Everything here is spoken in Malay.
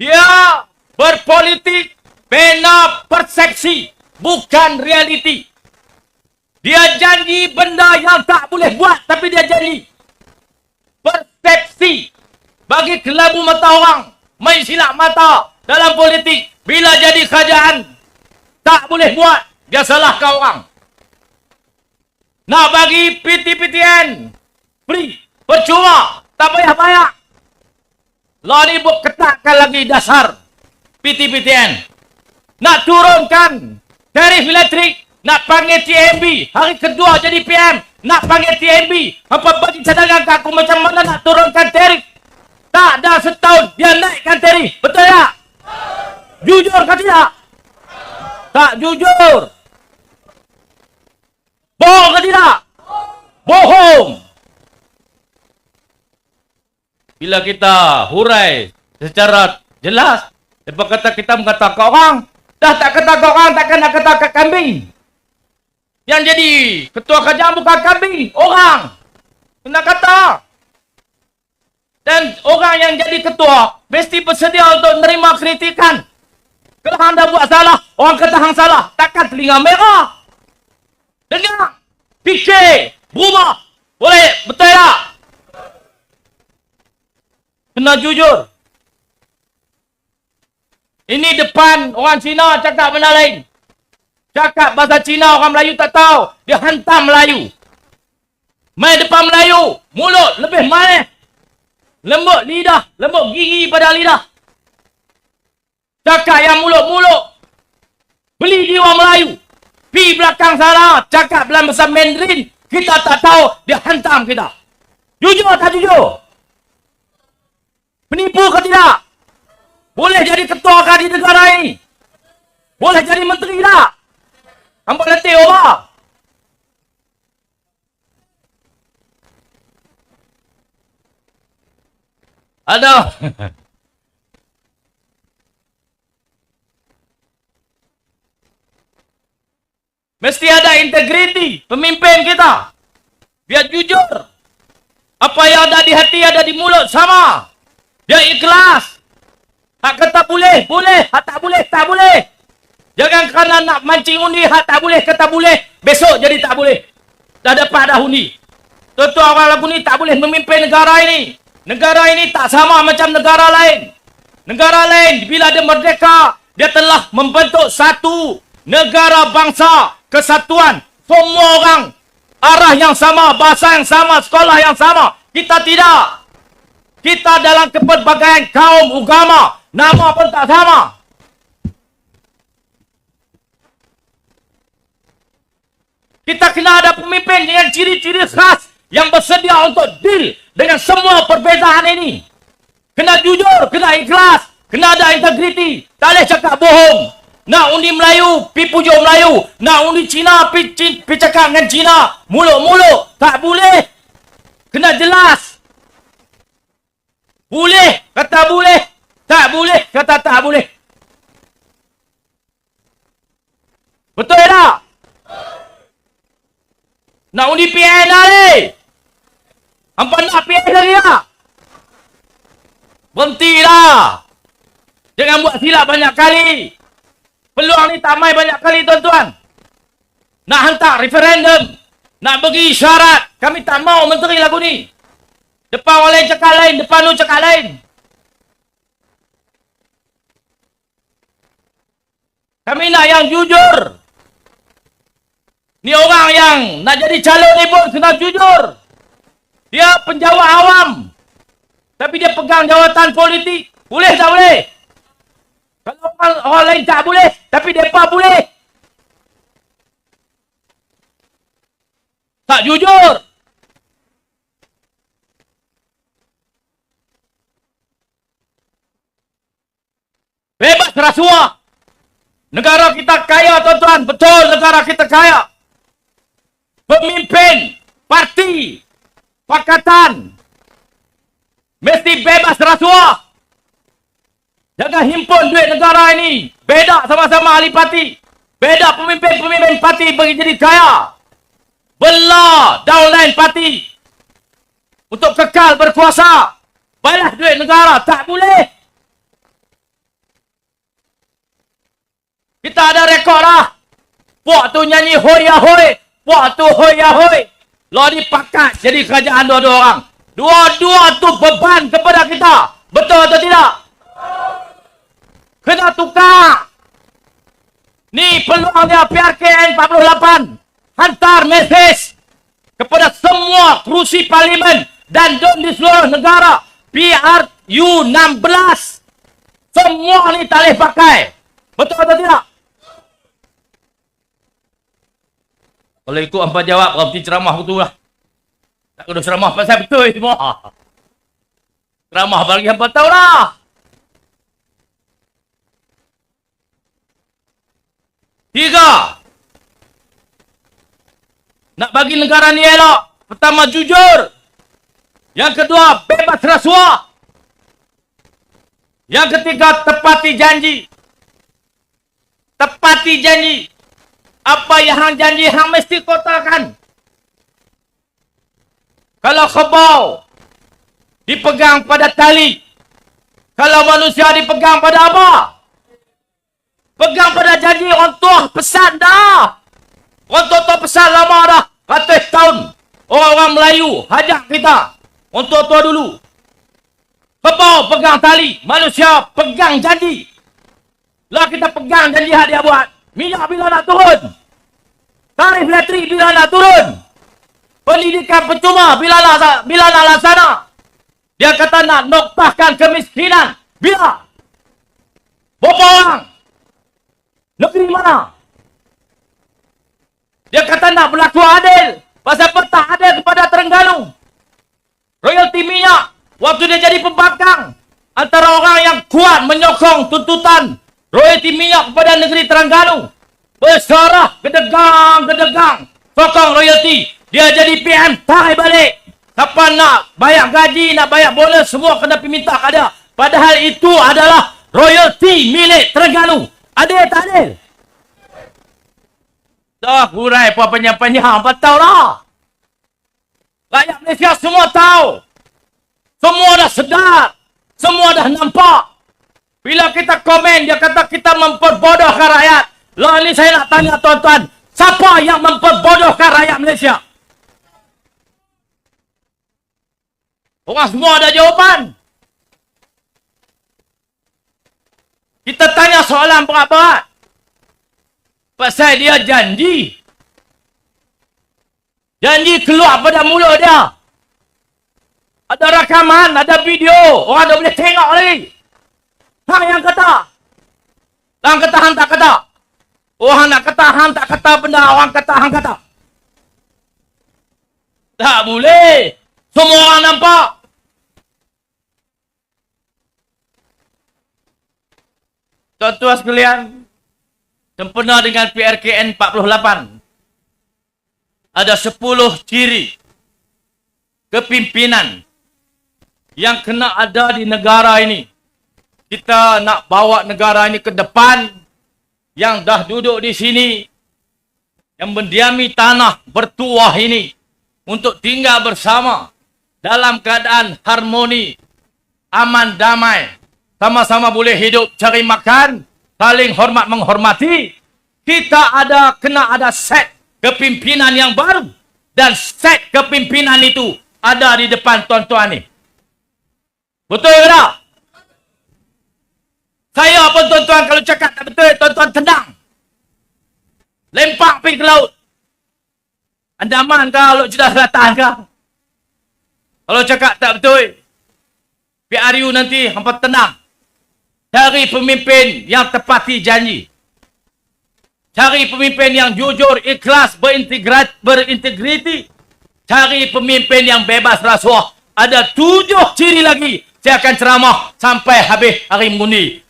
Dia berpolitik bina persepsi, bukan realiti. Dia janji benda yang tak boleh buat, tapi dia janji. Persepsi bagi kelabu mata orang, main silap mata dalam politik. Bila jadi kerajaan, tak boleh buat, dia salahkan orang. Nak bagi PT-PTN free, percuma, tak payah bayar. Ni buat ketatkan lagi dasar PT-PTN. Nak turunkan tarif elektrik, nak panggil TMB, hari kedua jadi PM, nak panggil TMB, apa bagi cadangan kat aku macam mana nak turunkan tarif? Tak dah setahun dia naikkan tarif, betul tak? Jujur ke tidak? Tak jujur. Bohong ke tidak? Bohong. Bila kita hurai secara jelas, lepas kata kita mengata ke orang, dah tak kata ke orang, takkan nak kata ke kambing. Yang jadi ketua kerajaan bukan kambing, orang. Kena kata. Dan orang yang jadi ketua, mesti bersedia untuk menerima kritikan. Kalau hang dah buat salah, orang kata hang salah, takkan telinga merah. Dengar, fikir, berubah. Boleh, betul tak? Kena jujur. Ini depan orang Cina cakap benda lain. Cakap bahasa Cina orang Melayu tak tahu. Dia hantam Melayu. Main depan Melayu. Mulut lebih manis. Lembut lidah. Lembut gigi pada lidah. Cakap yang mulut-mulut. Beli orang Melayu. Pi belakang sana. Cakap dalam bahasa Mandarin. Kita tak tahu. Dia hantam kita. Jujur tak jujur? Penipu ke tidak? Boleh jadi ketua kah di negara ini? Boleh jadi menteri tak? Nampak letih orang? Aduh. Mesti ada integriti pemimpin kita. Biar jujur. Apa yang ada di hati ada di mulut sama. Dia ikhlas. Hak kata boleh, boleh. Hak tak boleh, tak boleh. Jangan kerana nak mancing undi, hak tak boleh, kata boleh. Besok jadi tak boleh. Dah dapat dah undi. Tentu orang lagu ni tak boleh memimpin negara ini. Negara ini tak sama macam negara lain. Negara lain, bila dia merdeka, dia telah membentuk satu negara bangsa kesatuan. Semua orang arah yang sama, bahasa yang sama, sekolah yang sama. Kita tidak. Kita dalam kepelbagaian kaum agama. Nama pun tak sama. Kita kena ada pemimpin dengan ciri-ciri khas yang bersedia untuk deal dengan semua perbezaan ini. Kena jujur, kena ikhlas, kena ada integriti. Tak boleh cakap bohong. Nak undi Melayu, pi pujuk Melayu. Nak undi Cina, pi, pi, cakap dengan Cina. Muluk-muluk. Tak boleh. Kena jelas. Boleh, kata boleh. Tak boleh, kata tak boleh. Betul tak? Nak undi PN dah ni. Hampa nak PN lagi tak? Berhentilah. Jangan buat silap banyak kali. Peluang ni tak main banyak kali tuan-tuan. Nak hantar referendum. Nak bagi syarat. Kami tak mau menteri lagu ni. Depan orang lain cakap lain. Depan lu cakap lain. Kami nak yang jujur. Ni orang yang nak jadi calon ni pun kena jujur. Dia penjawat awam. Tapi dia pegang jawatan politik. Boleh tak boleh? Kalau orang, orang lain tak boleh. Tapi mereka boleh. Tak jujur. Rasuah. Negara kita kaya tuan-tuan. Betul negara kita kaya. Pemimpin, parti, pakatan. Mesti bebas rasuah. Jangan himpun duit negara ini. Beda sama-sama ahli parti. Beda pemimpin-pemimpin parti bagi jadi kaya. Belah downline parti. Untuk kekal berkuasa. Balas duit negara. Tak boleh. Kita ada rekod lah. Puak tu nyanyi hoi ya hoi. Puak tu hoi ya hoi. Lo dipakat jadi kerajaan dua-dua orang. Dua-dua tu beban kepada kita. Betul atau tidak? Kena tukar. Ni peluang dia PRKN 48. Hantar mesej kepada semua kerusi parlimen dan dun di seluruh negara. PRU 16. Semua ni tak boleh pakai. Betul atau tidak? Kalau ikut hampa jawab, berarti ceramah betul lah. Tak kena ceramah pasal betul semua. Ceramah bagi hampa tahu lah. Tiga. Nak bagi negara ni elok. Pertama, jujur. Yang kedua, bebas rasuah. Yang ketiga, tepati janji. Tepati janji. Apa yang hang janji, hang mesti kotakan. Kalau kebau, dipegang pada tali. Kalau manusia dipegang pada apa? Pegang pada janji orang tua pesan dah. Orang tua-tua pesan lama dah. Ratus tahun. Orang-orang Melayu hajak kita. Orang tua-tua dulu. Kebau pegang tali. Manusia pegang janji. Lah kita pegang janji yang dia buat. Minyak bila nak turun? Tarif elektrik bila nak turun? Pendidikan percuma bila nak, bila nak laksana? Dia kata nak noktahkan kemiskinan. Bila? Berapa orang? Negeri mana? Dia kata nak berlaku adil. Pasal apa tak adil kepada Terengganu? Royalti minyak. Waktu dia jadi pembangkang. Antara orang yang kuat menyokong tuntutan royalti minyak kepada negeri Terengganu. Berserah, gedegang, gedegang. Sokong royalti. Dia jadi PM, tarik balik. Siapa nak bayar gaji, nak bayar bonus, semua kena minta ke dia. Padahal itu adalah royalti milik Terengganu. Adil tak adil? Dah hurai apa panjang-panjang. Betul lah. Rakyat Malaysia semua tahu. Semua dah sedar. Semua dah nampak. Bila kita komen, dia kata kita memperbodohkan rakyat. Lah ni saya nak tanya tuan-tuan. Siapa yang memperbodohkan rakyat Malaysia? Orang semua ada jawapan. Kita tanya soalan berat-berat. Pasal dia janji. Janji keluar pada mulut dia. Ada rakaman, ada video. Orang dah boleh tengok lagi. Hang yang kata. Hang kata, hang tak kata. Orang nak kata, hang tak kata benda. Orang kata, hang kata. Tak boleh. Semua orang nampak. Tuan-tuan sekalian, sempena dengan PRKN 48, ada 10 ciri kepimpinan yang kena ada di negara ini. Kita nak bawa negara ini ke depan, yang dah duduk di sini, yang mendiami tanah bertuah ini, untuk tinggal bersama dalam keadaan harmoni, aman damai, sama-sama boleh hidup cari makan, saling hormat menghormati. Kita ada kena ada set kepimpinan yang baru dan set kepimpinan itu ada di depan tuan-tuan ni. Betul tak? Saya pun tuan-tuan kalau cakap tak betul, tuan-tuan tendang. Lempak pergi ke laut. Andaman ke Laut Cedar Selatan ke? Kalau cakap tak betul, PRU nanti hampa tenang. Cari pemimpin yang tepati janji. Cari pemimpin yang jujur, ikhlas, berintegrat, berintegriti. Cari pemimpin yang bebas rasuah. Ada tujuh ciri lagi. Saya akan ceramah sampai habis hari mengundi.